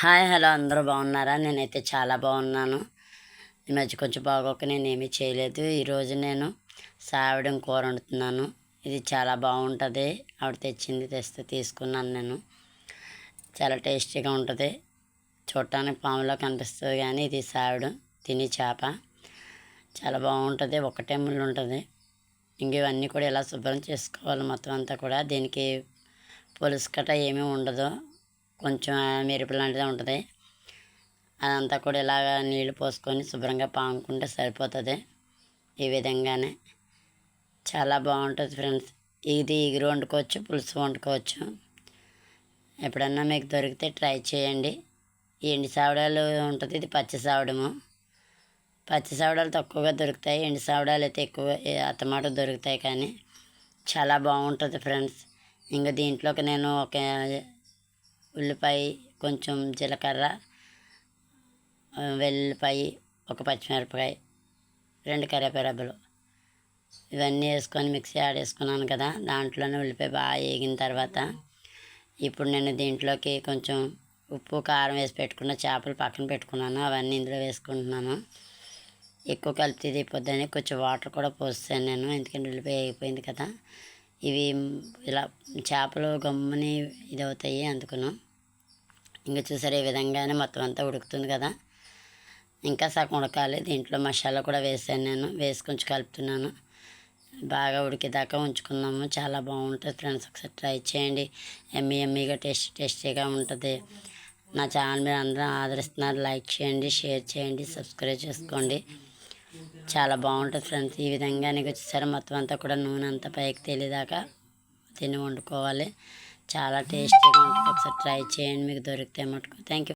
Hi hello అందరూ బాగున్నారా? నేనైతే చాలా బాగున్నాను. ఈ మధ్య కొంచెం బాగోక నేను ఏమీ చేయలేదు ఈరోజు నేను సావిడం కూర వండుతున్నాను. ఇది చాలా బాగుంటుంది. ఆవిడ తెచ్చింది తెస్తే తీసుకున్నాను నేను. చాలా టేస్టీగా ఉంటుంది. చూడటానికి పాములో కనిపిస్తుంది కానీ ఇది సావిడం తిని చేప. చాలా బాగుంటుంది. ఒకటే ముళ్ళు ఉంటుంది. ఇంక ఇవన్నీ కూడా ఇలా శుభ్రం చేసుకోవాలి మొత్తం అంతా కూడా. దీనికి పులుసు కట్ట ఏమీ ఉండదు. కొంచెం మెరుపు లాంటిదే ఉంటుంది. అదంతా కూడా ఇలాగ నీళ్ళు పోసుకొని శుభ్రంగా పాముకుంటే సరిపోతుంది. ఈ విధంగానే చాలా బాగుంటుంది ఫ్రెండ్స్. ఇది ఎగురు వండుకోవచ్చు పులుసు వండుకోవచ్చు. ఎప్పుడన్నా మీకు దొరికితే ట్రై చేయండి. ఎండి సావడాలు ఉంటుంది ఇది పచ్చి సావడము. పచ్చి సావడాలు తక్కువగా దొరుకుతాయి ఎండి సావడాలు అయితే ఎక్కువ అత్తమాట దొరుకుతాయి కానీ చాలా బాగుంటుంది ఫ్రెండ్స్. ఇంకా దీంట్లోకి నేను ఒక ఉల్లిపాయ కొంచెం జీలకర్ర వెల్లిపాయ ఒక పచ్చిమిరపకాయ రెండు కరివేపాకులు ఇవన్నీ వేసుకొని మిక్సీ ఆడేసుకున్నాను కదా దాంట్లోనే ఉల్లిపాయ బాగా వేగిన తర్వాత ఇప్పుడు నేను దీంట్లోకి కొంచెం ఉప్పు కారం వేసి పెట్టుకున్న చేపలు పక్కన పెట్టుకున్నాను అవన్నీ ఇందులో వేసుకుంటున్నాను. ఎక్కువ కలిపి తీయపోద్దని కొంచెం వాటర్ కూడా పోస్తాను నేను ఎందుకంటే ఉల్లిపాయ అయిపోయింది కదా. ఇవి ఇలా చేపలు గమ్ముని ఇది అవుతాయి అందుకును. ఇంకా చూసారు ఈ విధంగానే మొత్తం అంతా ఉడుకుతుంది కదా. ఇంకా సగం ఉడకాలి. దీంట్లో మసాలా కూడా వేసాను నేను. వేసి కొంచెం కలుపుతున్నాను. బాగా ఉడికేదాకా ఉంచుకున్నాము. చాలా బాగుంటుంది ఫ్రెండ్స్. ఒకసారి ట్రై చేయండి. ఎమ్మీ ఎమ్మీగా టేస్ట్ టేస్టీగా ఉంటుంది. నా ఛానల్ మీరు అందరూ ఆదరిస్తున్నారు. లైక్ చేయండి షేర్ చేయండి సబ్స్క్రైబ్ చేసుకోండి. చాలా బాగుంటుంది ఫ్రెండ్స్. ఈ విధంగా నీకు వచ్చేసరి మొత్తం అంతా కూడా నూనె అంతా పైకి తేలేదాకా తిని వండుకోవాలి. చాలా టేస్టీగా ఉంటుంది. ఒకసారి ట్రై చేయండి. మీకు దొరికితే మటుకు. Thank you